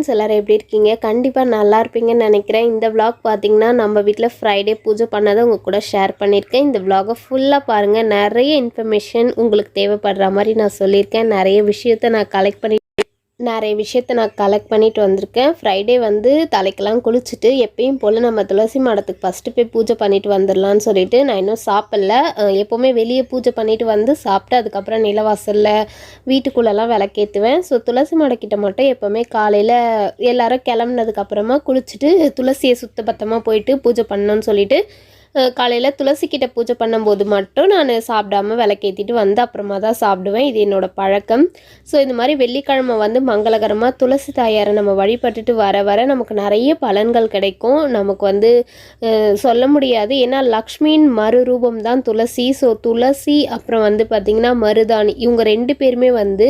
Friends எல்லோரும் எப்படி இருக்கீங்க? கண்டிப்பாக நல்லா இருப்பீங்கன்னு நினைக்கிறேன். இந்த விளாக் பார்த்தீங்கன்னா நம்ம வீட்டில் ஃப்ரைடே பூஜை பண்ணதை உங்கள் கூட ஷேர் பண்ணியிருக்கேன். இந்த விளாகை ஃபுல்லாக பாருங்கள் நிறைய இன்ஃபர்மேஷன் உங்களுக்கு தேவைப்படுற மாதிரி நான் சொல்லியிருக்கேன். நிறைய விஷயத்த நான் கலெக்ட் பண்ணி நிறைய விஷயத்த நான் கலெக்ட் பண்ணிட்டு வந்திருக்கேன். ஃப்ரைடே வந்து தலைக்கெல்லாம் குளிச்சுட்டு எப்பயும் போல் நம்ம துளசி மாடத்துக்கு ஃபஸ்ட்டு போய் பூஜை பண்ணிட்டு வந்துடலான்னு சொல்லிட்டு நான் இன்னும் சாப்பிடல. எப்போவுமே வெளியே பூஜை பண்ணிட்டு வந்து சாப்பிட்டு அதுக்கப்புறம் நிலவாசலில் வீட்டுக்குள்ளெல்லாம் விளக்கேற்றுவேன் ஸோ துளசி மாடக்கிட்ட மட்டும் எப்போவுமே காலையில் எல்லாரும் கிளம்புனதுக்கப்புறமா குளிச்சுட்டு துளசியை சுத்தபத்தமாக போயிட்டு பூஜை பண்ணணும்னு சொல்லிட்டு காலையில் துளசிக்கிட்ட பூஜை பண்ணும்போது மட்டும் நான் சாப்பிடாம விளக்கேற்றிட்டு வந்து அப்புறமா தான் சாப்பிடுவேன். இது என்னோடய பழக்கம். ஸோ இந்த மாதிரி வெள்ளிக்கிழமை வந்து மங்களகரமாக துளசி தாயாரை நம்ம வழிபட்டுட்டு வர வர நமக்கு நிறைய பலன்கள் கிடைக்கும். நமக்கு வந்து சொல்ல முடியாது. ஏன்னா லக்ஷ்மியின் மறுரூபம் தான் துளசி. ஸோ துளசி அப்புறம் வந்து பார்த்திங்கன்னா மருதாணி. இவங்க ரெண்டு பேருமே வந்து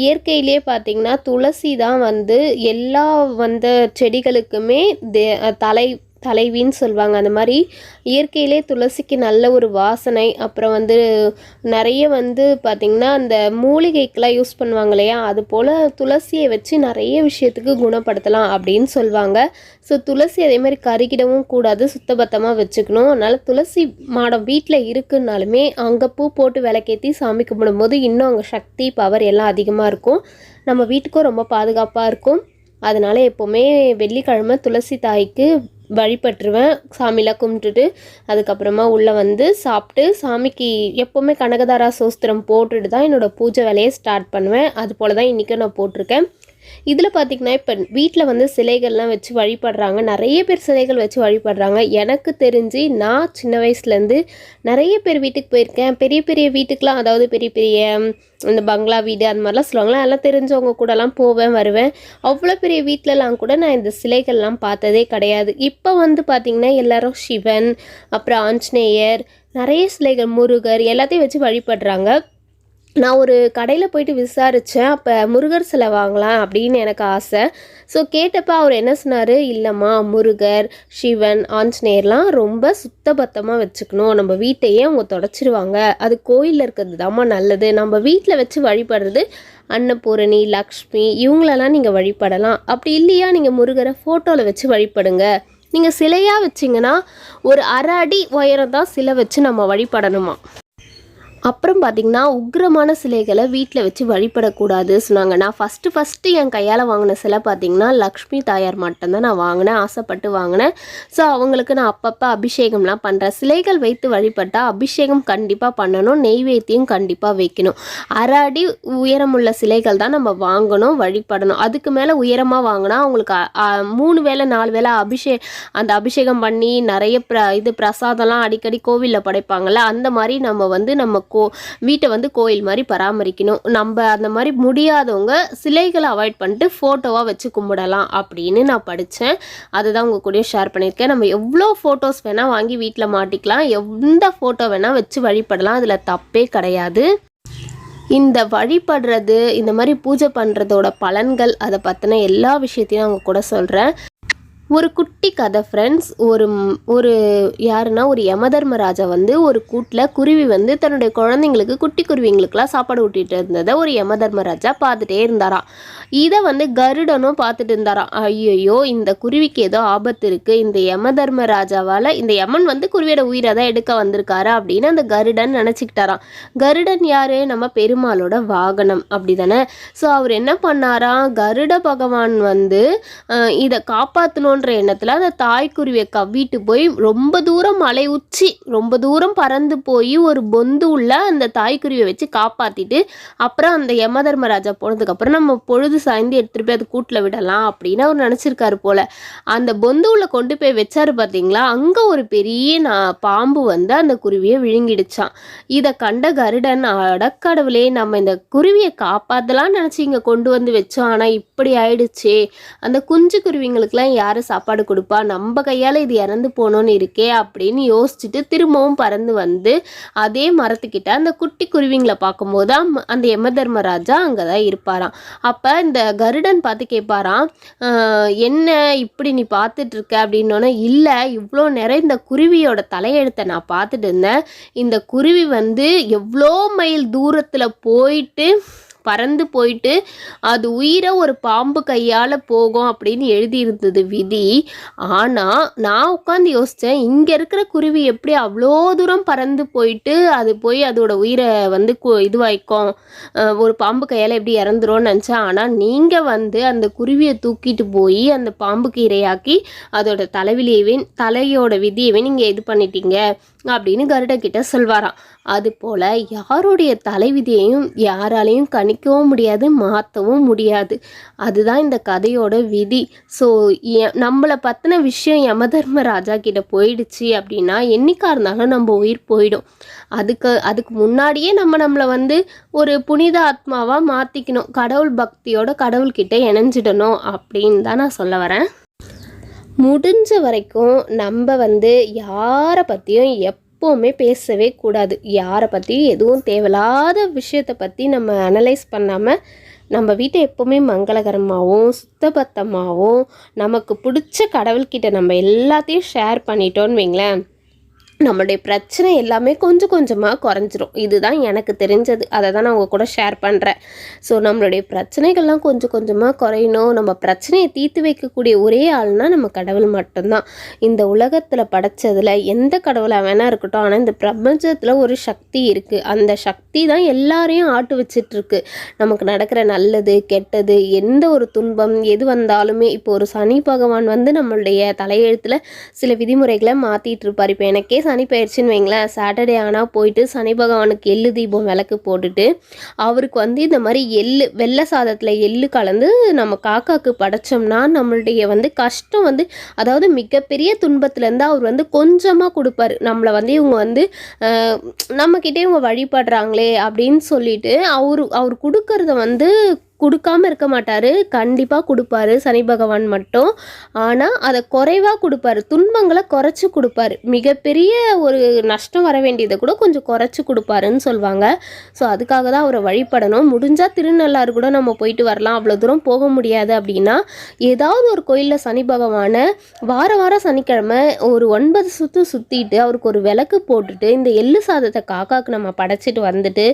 இயற்கையிலே பார்த்திங்கன்னா துளசி தான் வந்து எல்லா வந்த செடிகளுக்குமே தே தலை தலைவின்னு சொல்லுவாங்க அந்த மாதிரி இயற்கையிலே துளசிக்கு நல்ல ஒரு வாசனை அப்புறம் வந்து நிறைய வந்து பார்த்திங்கன்னா அந்த மூலிகைக்கெலாம் யூஸ் பண்ணுவாங்க இல்லையா? அது போல் துளசியை வச்சு நிறைய விஷயத்துக்கு குணப்படுத்தலாம் அப்படின்னு சொல்லுவாங்க ஸோ துளசி அதே மாதிரி கருகிடவும் கூடாது சுத்தபத்தமாக வச்சுக்கணும். அதனால் துளசி மாடம் வீட்டில் இருக்குன்னாலுமே அங்கே பூ போட்டு விளக்கேற்றி சாமி கும்பிடும்போது இன்னும் அங்கே சக்தி பவர் எல்லாம் அதிகமாக இருக்கும். நம்ம வீட்டுக்கும் ரொம்ப பாதுகாப்பாக இருக்கும். அதனால் எப்போவுமே வெள்ளிக்கிழமை துளசி தாய்க்கு வழிபட்டுருவேன். சாமிலாம் கும்பிட்டுட்டு அதுக்கப்புறமா உள்ளே வந்து சாப்பிட்டு சாமிக்கு எப்போவுமே கனகதாரா சோஸ்திரம் போட்டுட்டு தான் என்னோடய பூஜை வேலையை ஸ்டார்ட் பண்ணுவேன். அது போல் தான் இன்றைக்கும் நான் போட்டிருக்கேன். இதில் பார்த்திங்கன்னா இப்போ வீட்டில் வந்து சிலைகள்லாம் வச்சு வழிபடுறாங்க. நிறைய பேர் சிலைகள் வச்சு வழிபடுறாங்க. எனக்கு தெரிஞ்சு நான் சின்ன வயசுலேருந்து நிறைய பேர் வீட்டுக்கு போயிருக்கேன். பெரிய பெரிய வீட்டுக்கெலாம் அதாவது பெரிய பெரிய இந்த பங்களா வீடு அந்த மாதிரிலாம் சொல்லுவாங்களா அதெல்லாம் தெரிஞ்சவங்க கூடலாம் போவேன் வருவேன். அவ்வளோ பெரிய வீட்டிலலாம் கூட நான் இந்த சிலைகள்லாம் பார்த்ததே கிடையாது. இப்போ வந்து பார்த்திங்கன்னா எல்லோரும் சிவன் அப்புறம் ஆஞ்சநேயர் நிறைய சிலைகள் முருகர் எல்லாத்தையும் வச்சு வழிபடுறாங்க. நான் ஒரு கடையில் போயிட்டு விசாரித்தேன் அப்போ முருகர் சிலை வாங்கலாம் அப்படின்னு எனக்கு ஆசை. ஸோ கேட்டப்ப அவர் என்ன சொன்னார்? இல்லைம்மா முருகர் சிவன் ஆஞ்சநேயர்லாம் ரொம்ப சுத்தபத்தமாக வச்சுக்கணும். நம்ம வீட்டையே அவங்க தொடச்சிருவாங்க. அது கோயிலில் இருக்கிறது தாம்மா நல்லது. நம்ம வீட்டில் வச்சு வழிபடுறது அன்னபூரணி லக்ஷ்மி இவங்களெல்லாம் நீங்கள் வழிபடலாம். அப்படி இல்லையா? நீங்கள் முருகரை ஃபோட்டோவில் வச்சு வழிபடுங்க. நீங்கள் சிலையாக வச்சிங்கன்னா ஒரு அரை அடி உயரம் தான் சிலை வச்சு நம்ம வழிபடணுமா? அப்புறம் பார்த்திங்கன்னா உக்கிரமான சிலைகளை வீட்டில் வச்சு வழிபடக்கூடாது சொன்னாங்க. நான் ஃபஸ்ட்டு ஃபஸ்ட்டு என் கையால் வாங்கின சிலை பார்த்திங்கன்னா லக்ஷ்மி தாயார் மட்டும்தான் நான் வாங்கினேன் ஆசைப்பட்டு வாங்கினேன். ஸோ அவங்களுக்கு நான் அப்பப்போ அபிஷேகம்லாம் பண்ணுறேன் சிலைகள் வைத்து வழிபட்டால் அபிஷேகம் கண்டிப்பாக பண்ணணும் நெய்வேத்தியம் கண்டிப்பாக வைக்கணும். அரை அடி உயரமுள்ள சிலைகள் தான் நம்ம வாங்கணும் வழிபடணும். அதுக்கு மேலே உயரமாக வாங்கினா அவங்களுக்கு மூணு வேளை நாலு வேளை அபிஷே அந்த அபிஷேகம் பண்ணி நிறைய ப்ர இது பிரசாதம்லாம் அடிக்கடி கோவிலில் படைப்பாங்கள்ல அந்த மாதிரி நம்ம வந்து நம்ம கோ வீட்டை வந்து கோயில் மாதிரி பராமரிக்கணும். நம்ம அந்த மாதிரி முடியாதவங்க சிலைகளை அவாய்ட் பண்ணிட்டு ஃபோட்டோவாக வச்சு கும்பிடலாம் அப்படின்னு நான் படித்தேன் அதுதான் உங்கள் கூட ஷேர் பண்ணியிருக்கேன். நம்ம எவ்வளோ ஃபோட்டோஸ் வேணால் வாங்கி வீட்டில் மாட்டிக்கலாம். எந்த ஃபோட்டோ வேணால் வச்சு வழிபடலாம். அதில் தப்பே கிடையாது. இந்த வழிபடுறது இந்த மாதிரி பூஜை பண்ணுறதோட பலன்கள் அதை பற்றின எல்லா விஷயத்தையும் அவங்க கூட சொல்கிறேன் ஒரு குட்டி கதை ஃப்ரெண்ட்ஸ் ஒரு ஒரு யாருன்னா ஒரு யமதர்மராஜா வந்து ஒரு கூட்டில் குருவி வந்து தன்னுடைய குழந்தைங்களுக்கு குட்டி குருவிங்களுக்கெல்லாம் சாப்பாடு ஊட்டிகிட்டு இருந்ததை ஒரு யமதர்மராஜா பார்த்துட்டே இருந்தாராம். இதை வந்து கருடனும் பார்த்துட்டு இருந்தாராம். ஐயோ இந்த குருவிக்கு ஏதோ ஆபத்து இருக்குது இந்த யமதர்மராஜாவால் இந்த யமன் வந்து குருவியோட உயிரை தான் எடுக்க வந்திருக்காரு அப்படின்னு அந்த கருடன் நினச்சிக்கிட்டாராம். கருடன் யார்? நம்ம பெருமாளோட வாகனம். அப்படி தானே ஸோ அவர் என்ன பண்ணாராம்? கருட பகவான் வந்து இதை காப்பாற்றணும் காப்பாற்றணுன்ற எண்ணத்தில் அந்த தாய்க்குருவியை கவ்விட்டு போய் ரொம்ப தூரம் மலை உச்சி ரொம்ப தூரம் பறந்து போய் ஒரு பொந்து உள்ள அந்த தாய்க்குருவியை வச்சு காப்பாற்றிட்டு அப்புறம் அந்த யமதர்மராஜா போனதுக்கப்புறம் நம்ம பொழுது சாய்ந்து எடுத்துகிட்டு போய் அது கூட்டில் விடலாம் அப்படின்னு அவர் நினச்சிருக்காரு போல. அந்த பொந்து உள்ள கொண்டு போய் வச்சாரு பார்த்தீங்களா அங்கே ஒரு பெரிய நான் பாம்பு வந்து அந்த குருவியை விழுங்கிடுச்சான் இதை கண்ட கருடன் அடக்கடவுளே நம்ம இந்த குருவியை காப்பாற்றலாம் நினச்சி இங்கே கொண்டு வந்து வச்சோம். ஆனால் இப்படி ஆயிடுச்சே. அந்த குஞ்சு குருவிங்களுக்கெல்லாம் யார் சாப்பாடு கொடுப்பா நம்ம கையால் இது இறந்து போகணும்னு இருக்கே அப்படின்னு யோசிச்சுட்டு திரும்பவும் பறந்து வந்து அதே மரத்துக்கிட்ட அந்த குட்டி குருவிங்களை பார்க்கும்போது அந்த அந்த யமதர்மராஜா அங்கே தான் இருப்பாராம். அப்போ இந்த கருடன் பார்த்து கேட்பாராம் என்ன இப்படி நீ பார்த்துட்ருக்க அப்படின்னோன்னே இல்லை இவ்வளோ நேரம் இந்த குருவியோட தலையெழுத்தை நான் பார்த்துட்டு இருந்தேன். இந்த குருவி வந்து எவ்வளோ மைல் தூரத்தில் போயிட்டு பறந்து போயிட்டு அது உயிரை ஒரு பாம்பு கையால் போகும் அப்படின்னு எழுதியிருந்தது விதி. ஆனால் நான் உட்காந்து யோசித்தேன் இங்கே இருக்கிற குருவி எப்படி அவ்வளோ தூரம் பறந்து போயிட்டு அது போய் அதோட உயிரை வந்து இதுவாய்க்கும். ஒரு பாம்பு கையால் எப்படி இறந்துரும்னு நினச்சேன். ஆனால் நீங்கள் வந்து அந்த குருவியை தூக்கிட்டு போய் அந்த பாம்புக்கு இரையாக்கி அதோட தலைவிலியவே தலையோட விதியவே நீங்கள் இது பண்ணிட்டீங்க. அப்படின்னு கருடக்கிட்ட சொல்வாராம். அது போல் யாருடைய தலைவிதியையும் யாராலையும் கணிக்கவும் முடியாது மாற்றவும் முடியாது. அதுதான் இந்த கதையோட விதி. ஸோ நம்மளை பற்றின விஷயம் யமதர்மராஜா கிட்ட போயிடுச்சு அப்படின்னா என்னைக்கா இருந்தாலும் நம்ம உயிர் போயிடும். அதுக்கு அதுக்கு முன்னாடியே நம்ம நம்மளை வந்து ஒரு புனித ஆத்மாவாக மாற்றிக்கணும் கடவுள் பக்தியோட கடவுள்கிட்ட இணைஞ்சிடணும் அப்படின்னு தான் நான் சொல்ல வரேன். முடிஞ்ச வரைக்கும் நம்ம வந்து யாரை பற்றியும் எப்போவுமே பேசவே கூடாது. யாரை பற்றியும் எதுவும் தேவையில்லாத விஷயத்தை பற்றி நம்ம அனலைஸ் பண்ணாமல் நம்ம வீட்டை எப்போவுமே மங்களகரமாகவும் சுத்தபத்தமாகவும் நமக்கு பிடிச்ச கடவுள்கிட்ட நம்ம எல்லாத்தையும் ஷேர் பண்ணிட்டோன்னு வைங்களேன். நம்மளுடைய பிரச்சனை எல்லாமே கொஞ்சம் கொஞ்சமாக குறைஞ்சிரும். இதுதான் எனக்கு தெரிஞ்சது. அதை தான் நான் உங்கள் கூட ஷேர் பண்ணுறேன் ஸோ நம்மளுடைய பிரச்சனைகள்லாம் கொஞ்சம் கொஞ்சமாக குறையணும். நம்ம பிரச்சனையை தீர்த்து வைக்கக்கூடிய ஒரே ஆள்னால் நம்ம கடவுள் மட்டும்தான். இந்த உலகத்தில் படைச்சதில் எந்த கடவுளாக வேணால் இருக்கட்டும். ஆனால் இந்த பிரபஞ்சத்தில் ஒரு சக்தி இருக்குது அந்த சக்தி தான் எல்லாரையும் ஆட்டு வச்சிட்ருக்கு. நமக்கு நடக்கிற நல்லது கெட்டது எந்த ஒரு துன்பம் எது வந்தாலுமே இப்போ ஒரு சனி பகவான் வந்து நம்மளுடைய தலையெழுத்தில் சில விதிமுறைகளை மாற்றிட்டு இருப்பார். இப்போ எனக்கே சனி பயிற்சின்னு வைங்களேன். சாட்டர்டே ஆனால் போயிட்டு சனி பகவானுக்கு எள்ளு தீபம் விளக்கு போட்டுட்டு அவருக்கு வந்து இந்த மாதிரி எள்ளு வெள்ளை சாதத்தில் எள்ளு கலந்து நம்ம காக்காக்கு படைச்சோம்னா நம்மளுடைய வந்து கஷ்டம் வந்து அதாவது மிகப்பெரிய துன்பத்துலேருந்து அவர் வந்து கொஞ்சமாக கொடுப்பாரு. நம்மளை வந்து இவங்க வந்து நம்மக்கிட்டே இவங்க வழிபடுறாங்களே அப்படின்னு சொல்லிட்டு அவரு அவர் கொடுக்கறத வந்து கொடுக்காம இருக்க மாட்டார். கண்டிப்பாக கொடுப்பாரு. சனி பகவான் மட்டும். ஆனால் அதை குறைவாக கொடுப்பாரு. துன்பங்களை குறைச்சி கொடுப்பாரு. மிகப்பெரிய ஒரு நஷ்டம் வர வேண்டியதை கூட கொஞ்சம் குறைச்சி கொடுப்பாருன்னு சொல்லுவாங்க ஸோ அதுக்காக தான் அவரை வழிபடணும். முடிஞ்சால் திருநள்ளாறு கூட நம்ம போயிட்டு வரலாம். அவ்வளோ தூரம் போக முடியாது அப்படின்னா ஏதாவது ஒரு கோயிலில் சனி பகவானை வார வாரம் சனிக்கிழமை ஒரு ஒன்பது சுற்று சுற்றிட்டு அவருக்கு ஒரு விளக்கு போட்டுட்டு இந்த எள்ளு சாதத்தை காக்காக்கு நம்ம படைச்சிட்டு வந்துட்டு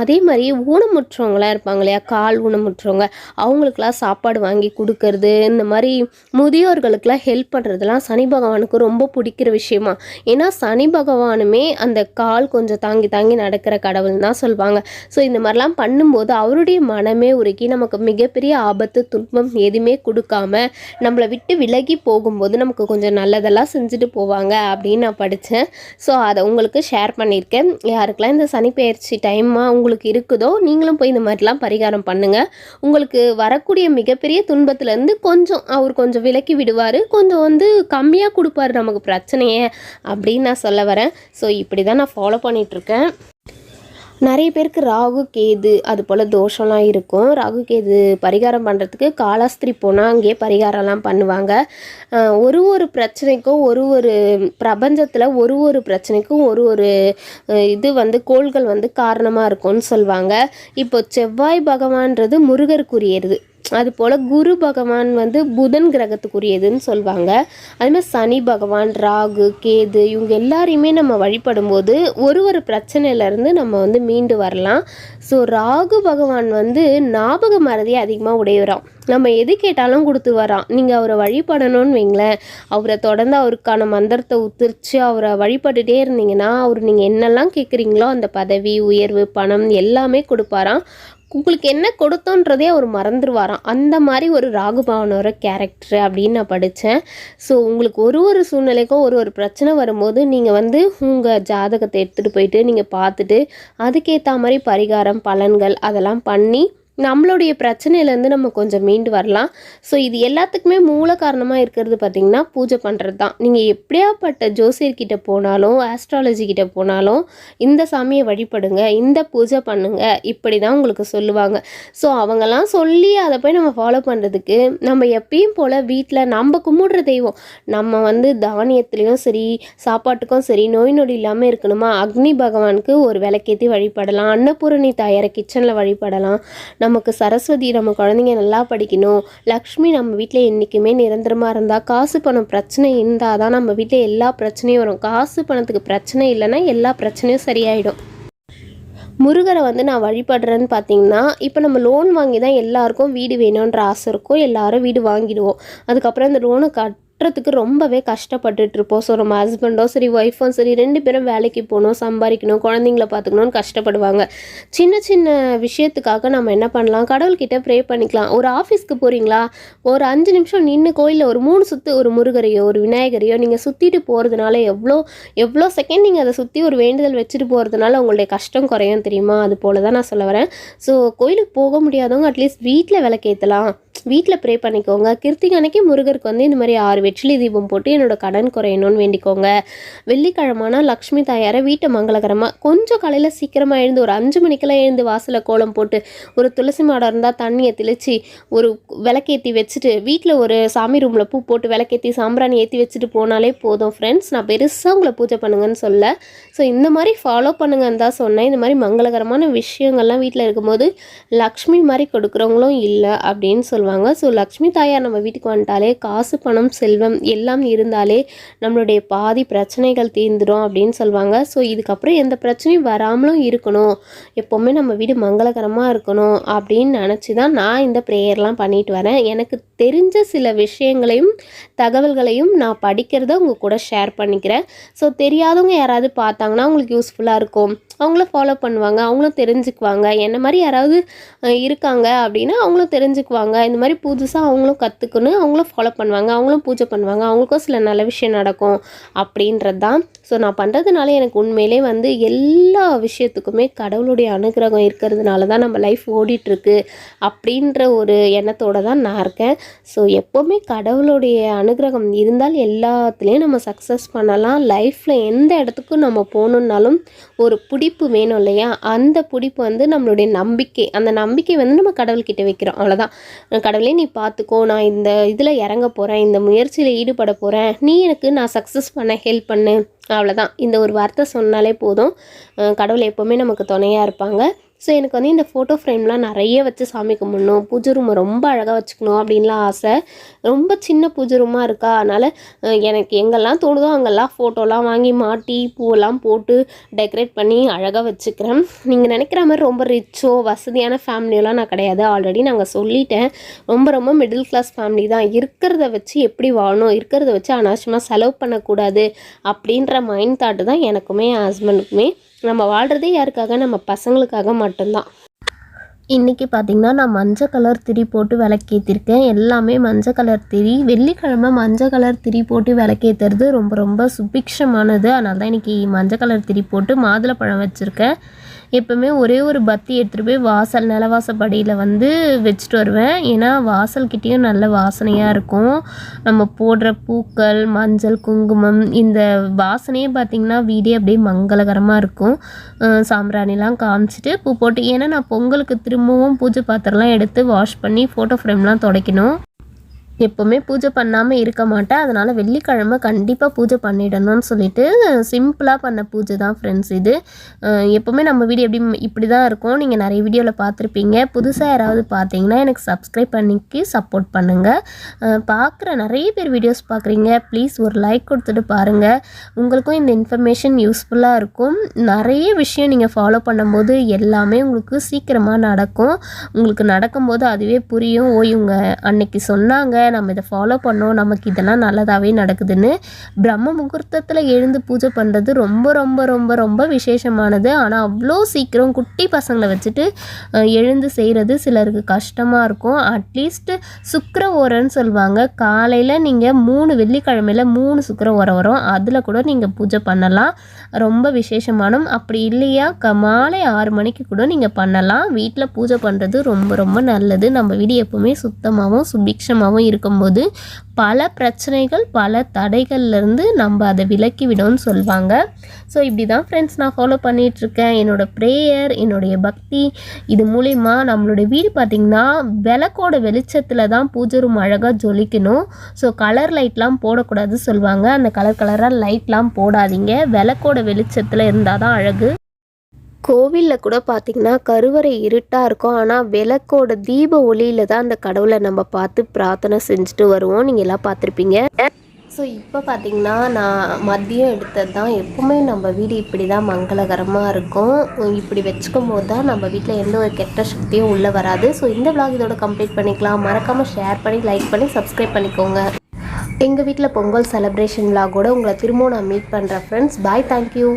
அதே மாதிரி ஊனமுற்றவங்களாம் இருப்பாங்க இல்லையா? கால் ஊனம் ஊனமுற்றவங்க அவங்களுக்கெல்லாம் சாப்பாடு வாங்கி கொடுக்கறது இந்த மாதிரி முதியோர்களுக்கெல்லாம் ஹெல்ப் பண்ணுறதுலாம் சனி பகவானுக்கு ரொம்ப பிடிக்கிற விஷயமா? ஏன்னா சனி பகவானுமே அந்த கால் கொஞ்சம் தாங்கி தாங்கி நடக்கிற கடவுள் தான் சொல்லுவாங்க. ஸோ இந்த மாதிரிலாம் பண்ணும்போது அவருடைய மனமே உருக்கி நமக்கு மிகப்பெரிய ஆபத்து துன்பம் எதுவுமே கொடுக்காம நம்மளை விட்டு விலகி போகும்போது நமக்கு கொஞ்சம் நல்லதெல்லாம் செஞ்சுட்டு போவாங்க அப்படின்னு நான் படித்தேன் ஸோ அதை உங்களுக்கு ஷேர் பண்ணியிருக்கேன். யாருக்கெல்லாம் இந்த சனி பயிற்சி டைமாக உங்களுக்கு இருக்குதோ நீங்களும் போய் இந்த மாதிரிலாம் பரிகாரம் பண்ணுங்கள் உங்களுக்கு வரக்கூடிய மிகப்பெரிய துன்பத்துலேருந்து கொஞ்சம் அவர் கொஞ்சம் விலக்கி விடுவார். கொஞ்சம் வந்து கம்மியாக கொடுப்பாரு நமக்கு பிரச்சனையே அப்படின்னு நான் சொல்ல வரேன். ஸோ இப்படி தான் நான் ஃபாலோ பண்ணிகிட்ருக்கேன் நிறைய பேருக்கு ராகு கேது அது போல் தோஷம்லாம் இருக்கும். ராகு கேது பரிகாரம் பண்ணுறதுக்கு காலாஸ்திரி போனால் அங்கேயே பரிகாரம்லாம் பண்ணுவாங்க. ஒரு ஒரு பிரச்சனைக்கும் ஒரு ஒரு பிரபஞ்சத்தில் ஒரு ஒரு பிரச்சனைக்கும் ஒரு ஒரு இது வந்து கோள்கள் வந்து காரணமாக இருக்கும்னு சொல்லுவாங்க இப்போ செவ்வாய் பகவான்றது முருகருக்குரியது அதுபோல் குரு பகவான் வந்து புதன் கிரகத்துக்குரியதுன்னு சொல்லுவாங்க அதுமாதிரி சனி பகவான் ராகு கேது இவங்க எல்லாரையுமே நம்ம வழிபடும்போது ஒரு ஒரு பிரச்சனையிலேருந்து நம்ம வந்து மீண்டு வரலாம். ஸோ ராகு பகவான் வந்து ஞாபக மறதியை அதிகமாக உடையவராம். நம்ம எது கேட்டாலும் கொடுத்து வரான் நீங்கள் அவரை வழிபடணும்னு வைங்களேன். அவரை தொடர்ந்து அவருக்கான மந்திரத்தை உத்திரிச்சு அவரை வழிபட்டுட்டே இருந்தீங்கன்னா அவர் நீங்கள் என்னெல்லாம் கேட்குறீங்களோ அந்த பதவி உயர்வு பணம் எல்லாமே கொடுப்பாராம். உங்களுக்கு என்ன கொடுத்தோன்றதே அவர் மறந்துடுவாராம் அந்த மாதிரி ஒரு ராகுபவனோட கேரக்டர் அப்படின்னு நான் படித்தேன் ஸோ உங்களுக்கு ஒரு ஒரு சூழ்நிலைக்கும் ஒரு ஒரு பிரச்சனை வரும்போது நீங்கள் வந்து உங்கள் ஜாதகத்தை எடுத்துகிட்டு போயிட்டு நீங்கள் பார்த்துட்டு அதுக்கேற்ற மாதிரி பரிகாரம் பலன்கள் அதெல்லாம் பண்ணி நம்மளுடைய பிரச்சனையிலேருந்து நம்ம கொஞ்சம் மீண்டு வரலாம். ஸோ இது எல்லாத்துக்குமே மூல காரணமாக இருக்கிறது பார்த்திங்கன்னா பூஜை பண்ணுறது தான் நீங்கள் எப்படியாப்பட்ட ஜோசியர்கிட்ட போனாலும் ஆஸ்ட்ராலஜி கிட்ட போனாலும் இந்த சாமியை வழிபடுங்க இந்த பூஜை பண்ணுங்க இப்படி தான் உங்களுக்கு சொல்லுவாங்க. ஸோ அவங்கெல்லாம் சொல்லி அதை போய் நம்ம ஃபாலோ பண்ணுறதுக்கு நம்ம எப்பயும் போல் வீட்டில் நம்ம கும்பிடுற தெய்வம். நம்ம வந்து தானியத்துலேயும் சரி சாப்பாட்டுக்கும் சரி நோய் நொடி இல்லாமல் இருக்கணுமா? அக்னி பகவானுக்கு ஒரு விளக்கேற்றி வழிபடலாம். அன்னபூரணி தாயாரை கிச்சனில் வழிபடலாம். நமக்கு சரஸ்வதி நம்ம குழந்தைங்க நல்லா படிக்கணும். லக்ஷ்மி நம்ம வீட்டில் என்றைக்குமே நிரந்தரமாக இருந்தால் காசு பணம் பிரச்சனை இருந்தால் தான் நம்ம வீட்டில் எல்லா பிரச்சனையும் வரும். காசு பணத்துக்கு பிரச்சனை இல்லைன்னா எல்லா பிரச்சனையும் சரியாயிடும். முருகரை வந்து நான் வழிபடுறேன்னு பார்த்தீங்கன்னா இப்போ நம்ம லோன் வாங்கி தான் எல்லாருக்கும் வீடு வேணுன்ற ஆசை இருக்கும். எல்லாரும் வீடு வாங்கிடுவோம். அதுக்கப்புறம் அந்த லோனை கட் கட்டுறதுக்கு ரொம்பவே கஷ்டப்பட்டுட்டு இருப்போம் ஸோ நம்ம ஹஸ்பண்டோ சரி ஒய்ஃபும் சரி ரெண்டு பேரும் வேலைக்கு போகணும் சம்பாதிக்கணும் குழந்தைங்கள பார்த்துக்கணும்னு கஷ்டப்படுவாங்க. சின்ன சின்ன விஷயத்துக்காக நம்ம என்ன பண்ணலாம்? கடவுள்கிட்ட ப்ரே பண்ணிக்கலாம். ஒரு ஆஃபீஸ்க்கு போகிறீங்களா ஒரு அஞ்சு நிமிஷம் நின்று கோயிலில் ஒரு மூணு சுற்று ஒரு முருகரையோ ஒரு விநாயகரையோ நீங்கள் சுற்றிட்டு போகிறதுனால எவ்வளோ எவ்வளோ செகண்ட் நீங்கள் அதை சுற்றி ஒரு வேண்டுதல் வச்சுட்டு போகிறதுனால உங்களுடைய கஷ்டம் குறையும் தெரியுமா? அது போல தான் நான் சொல்ல வரேன். ஸோ கோயிலுக்கு போக முடியாதவங்க அட்லீஸ்ட் வீட்டில் விளக்கேற்றலாம் வீட்டில் ப்ரே பண்ணிக்கோங்க. கிருத்திகை அன்னைக்கு முருகருக்கு வந்து இந்த மாதிரி ஆறு வெற்றிலை தீபம் போட்டு என்னோட கடன் குறையணும்னு வேண்டிக்கோங்க. வெள்ளிக்கிழமைனா லக்ஷ்மி தாயாரை வீட்டை மங்களகரமாக கொஞ்சம் காலையில் சீக்கிரமாக எழுந்து ஒரு அஞ்சு மணிக்கெல்லாம் எழுந்து வாசலில் கோலம் போட்டு ஒரு துளசி மாடம் இருந்தால் தண்ணியை தெளித்து ஒரு விளக்கேற்றி வச்சுட்டு வீட்டில் ஒரு சாமி ரூமில் பூ போட்டு விளக்கேற்றி சாம்பிராணி ஏற்றி வச்சுட்டு போனாலே போதும் ஃப்ரெண்ட்ஸ் நான் பெருசாக உங்களை பூஜை பண்ணுங்கன்னு சொல்ல. ஸோ இந்த மாதிரி ஃபாலோ பண்ணுங்கன்னு தான் சொன்னேன். இந்த மாதிரி மங்களகரமான விஷயங்கள்லாம் வீட்டில் இருக்கும்போது லக்ஷ்மி மாதிரி கொடுக்குறவங்களும் இல்லை அப்படின்னு சொல்லுவாங்க. ஸோ லக்ஷ்மி தாயார் நம்ம வீட்டுக்கு வந்துட்டாலே காசு பணம் செல்வம் எல்லாம் இருந்தாலே நம்மளுடைய பாதி பிரச்சனைகள் தீர்ந்துடும் அப்படின்னு சொல்லுவாங்க. ஸோ இதுக்கப்புறம் எந்த பிரச்சனையும் வராமலும் இருக்கணும். எப்போவுமே நம்ம வீடு மங்களகரமாக இருக்கணும் அப்படின்னு நினச்சி தான் நான் இந்த ப்ரேயர்லாம் பண்ணிட்டு வரேன். எனக்கு தெரிஞ்ச சில விஷயங்களையும் தகவல்களையும் நான் படிக்கிறத உங்கள் கூட ஷேர் பண்ணிக்கிறேன். ஸோ தெரியாதவங்க யாராவது பார்த்தாங்கன்னா உங்களுக்கு யூஸ்ஃபுல்லாக இருக்கும். அவங்கள ஃபாலோ பண்ணுவாங்க அவங்களும் தெரிஞ்சுக்குவாங்க. என்ன மாதிரி யாராவது இருக்காங்க அப்படின்னா அவங்களும் தெரிஞ்சுக்குவாங்க. இந்த மாதிரி புதுசாக அவங்களும் கற்றுக்கணும் அவங்களும் ஃபாலோ பண்ணுவாங்க அவங்களும் பூஜை பண்ணுவாங்க. அவங்களுக்கும் சில நல்ல விஷயம் நடக்கும் அப்படின்றது தான் ஸோ நான் பண்ணுறதுனால எனக்கு உண்மையிலே வந்து எல்லா விஷயத்துக்குமே கடவுளுடைய அனுகிரகம் இருக்கிறதுனால தான் நம்ம லைஃப் ஓடிட்டுருக்கு அப்படின்ற ஒரு எண்ணத்தோடு தான் நான் இருக்கேன். ஸோ எப்போவுமே கடவுளுடைய அனுகிரகம் இருந்தால் எல்லாத்துலேயும் நம்ம சக்ஸஸ் பண்ணலாம். லைஃப்பில் எந்த இடத்துக்கும் நம்ம போகணுன்னாலும் ஒரு பிடி பிடிப்பு வேணும் இல்லையா? அந்த பிடிப்பு வந்து நம்மளுடைய நம்பிக்கை. அந்த நம்பிக்கை வந்து நம்ம கடவுள்கிட்ட வைக்கிறோம். அவ்வளோதான் கடவுளே நீ பார்த்துக்கோ நான் இந்த இதில் இறங்க போகிறேன் இந்த முயற்சியில் ஈடுபட போகிறேன் நீ எனக்கு நான் சக்ஸஸ் பண்ண ஹெல்ப் பண்ணு. அவ்வளோதான் இந்த ஒரு வார்த்தை சொன்னாலே போதும். கடவுள் எப்போவுமே நமக்கு துணையாக இருப்பாங்க. ஸோ எனக்கு வந்து இந்த ஃபோட்டோ ஃப்ரேம்லாம் நிறைய வச்சு சாமி கும்பிடணும். பூஜை ரூமை ரொம்ப அழகாக வச்சுக்கணும் அப்படின்லாம் ஆசை. ரொம்ப சின்ன பூஜை ரூமாக இருக்கா? அதனால் எனக்கு எங்கெல்லாம் தோணுதோ அங்கெல்லாம் ஃபோட்டோலாம் வாங்கி மாட்டி பூவெல்லாம் போட்டு டெக்கரேட் பண்ணி அழகாக வச்சுக்கிறேன். நீங்கள் நினைக்கிற மாதிரி ரொம்ப ரிச்சோ வசதியான ஃபேமிலியெல்லாம் நான் கிடையாது. ஆல்ரெடி நாங்கள் சொல்லிட்டேன். ரொம்ப ரொம்ப மிடில் கிளாஸ் ஃபேமிலி தான். இருக்கிறத வச்சு எப்படி வாழணும்? இருக்கிறத வச்சு அனாவசியமாக செலவு பண்ணக்கூடாது அப்படின்ற மைண்ட் தாட்டு தான் எனக்குமே என் ஹஸ்பண்டுக்குமே நம்ம வாழ்கிறதே யாருக்காக? நம்ம பசங்களுக்காக மட்டும்தான். இன்றைக்கி பார்த்திங்கன்னா நான் மஞ்சள் கலர் திரி போட்டு விளக்கேற்றிருக்கேன் எல்லாமே மஞ்சள் கலர் திரி. வெள்ளிக்கிழமை மஞ்சள் கலர் திரி போட்டு விளக்கேற்றுறது ரொம்ப ரொம்ப சுபிக்ஷமானது. அதனால தான் இன்றைக்கி மஞ்சள் கலர் திரி போட்டு மாதுளப்பழம் வச்சுருக்கேன். எப்போவுமே ஒரே ஒரு பத்தி எடுத்துகிட்டு போய் வாசல் நிலவாசப்படியில் வந்து வச்சுட்டு வருவேன். ஏன்னா வாசல்கிட்டேயும் நல்ல வாசனையாக இருக்கும். நம்ம போடுற பூக்கள் மஞ்சள் குங்குமம் இந்த வாசனையே பார்த்திங்கன்னா வீடே அப்படியே மங்களகரமாக இருக்கும். சாம்பிராணிலாம் காமிச்சிட்டு பூ போட்டு ஏன்னா நான் பொங்கலுக்கு திரும்பவும் பூஜை பாத்திரம்லாம் எடுத்து வாஷ் பண்ணி ஃபோட்டோ ஃப்ரேம்லாம் துடைக்கணும். எப்போவுமே பூஜை பண்ணாமல் இருக்க மாட்டேன் அதனால் வெள்ளிக்கிழமை கண்டிப்பாக பூஜை பண்ணிடணும்னு சொல்லிட்டு சிம்பிளாக பண்ண பூஜை தான் ஃப்ரெண்ட்ஸ் இது. எப்போவுமே நம்ம வீடியோ எப்படி இப்படி தான் இருக்கும். நீங்கள் நிறைய வீடியோவில் பார்த்துருப்பீங்க. புதுசாக யாராவது பார்த்தீங்கன்னா எனக்கு சப்ஸ்கிரைப் பண்ணிக்கி சப்போர்ட் பண்ணுங்கள் பார்க்குற நிறைய பேர் வீடியோஸ் பார்க்குறீங்க. ப்ளீஸ் ஒரு லைக் கொடுத்துட்டு பாருங்கள் உங்களுக்கும் இந்த இன்ஃபர்மேஷன் யூஸ்ஃபுல்லாக இருக்கும். நிறைய விஷயம் நீங்கள் ஃபாலோ பண்ணும்போது எல்லாமே உங்களுக்கு சீக்கிரமாக நடக்கும். உங்களுக்கு நடக்கும்போது அதுவே புரியும். ஓ இவங்க அன்னைக்கு சொன்னாங்க. நம்ம இதை ஃபாலோ பண்ணோம். நமக்கு இதெல்லாம் நல்லதாகவே நடக்குதுன்னு பிரம்ம முகூர்த்தத்தில் எழுந்து பூஜை பண்ணுறது ரொம்ப ரொம்ப ரொம்ப ரொம்ப விசேஷமானது. ஆனால் அவ்வளோ சீக்கிரம் குட்டி பசங்களை வச்சுட்டு எழுந்து செய்கிறது சிலருக்கு கஷ்டமாக இருக்கும். அட்லீஸ்ட் சுக்கர ஓரன்னு சொல்லுவாங்க. காலையில் நீங்கள் மூணு வெள்ளிக்கிழமையில் மூணு சுக்கர ஓரம் வரும். அதில் கூட நீங்கள் பூஜை பண்ணலாம். ரொம்ப விசேஷமானும் அப்படி இல்லையா? க மாலை ஆறு மணிக்கு கூட நீங்கள் பண்ணலாம். வீட்டில் பூஜை பண்ணுறது ரொம்ப ரொம்ப நல்லது. நம்ம வீடு எப்போவுமே சுத்தமாகவும் சுபிக்ஷமாகவும் இருக்கும்போது பல பிரச்சனைகள் பல தடைகள்லேருந்து நம்ம அதை விலக்கி விடும்னு சொல்லுவாங்க ஸோ இப்படி தான் ஃப்ரெண்ட்ஸ் நான் ஃபாலோ பண்ணிகிட்ருக்கேன் என்னோடய ப்ரேயர் என்னுடைய பக்தி இது மூலிமா நம்மளுடைய வீடு பார்த்திங்கன்னா விளக்கோட வெளிச்சத்தில் தான் பூஜை ரூம் அழகாக ஜொலிக்கணும். ஸோ கலர் லைட்லாம் போடக்கூடாது சொல்லுவாங்க அந்த கலர் கலராக லைட்லாம் போடாதீங்க. விளக்கோட வெளிச்சத்தில் இருந்தால் தான் அழகு. கோவிலில் கூட பார்த்திங்கன்னா கருவறை இருட்டாக இருக்கும். ஆனால் விளக்கோட தீப ஒளியில தான் அந்த கடவுளை நம்ம பார்த்து பிரார்த்தனை செஞ்சுட்டு வருவோம். நீங்கள் எல்லாம் பார்த்துருப்பீங்க. ஸோ இப்போ பார்த்தீங்கன்னா நான் மதியம் எடுத்தது தான். எப்பவுமே நம்ம வீடு இப்படி தான் மங்களகரமாக இருக்கும். இப்படி வச்சுக்கும் போது தான் நம்ம வீட்டில் எந்த ஒரு கெட்ட சக்தியும் உள்ளே வராது. ஸோ இந்த விளாக் இதோட கம்ப்ளீட் பண்ணிக்கலாம். மறக்காமல் ஷேர் பண்ணி லைக் பண்ணி சப்ஸ்கிரைப் பண்ணிக்கோங்க. எங்கள் வீட்டில் பொங்கல் செலப்ரேஷன் vlog கூட உங்களை திரும்பவும் நான் மீட் பண்ணுறேன் ஃப்ரெண்ட்ஸ் பாய் தேங்க்யூ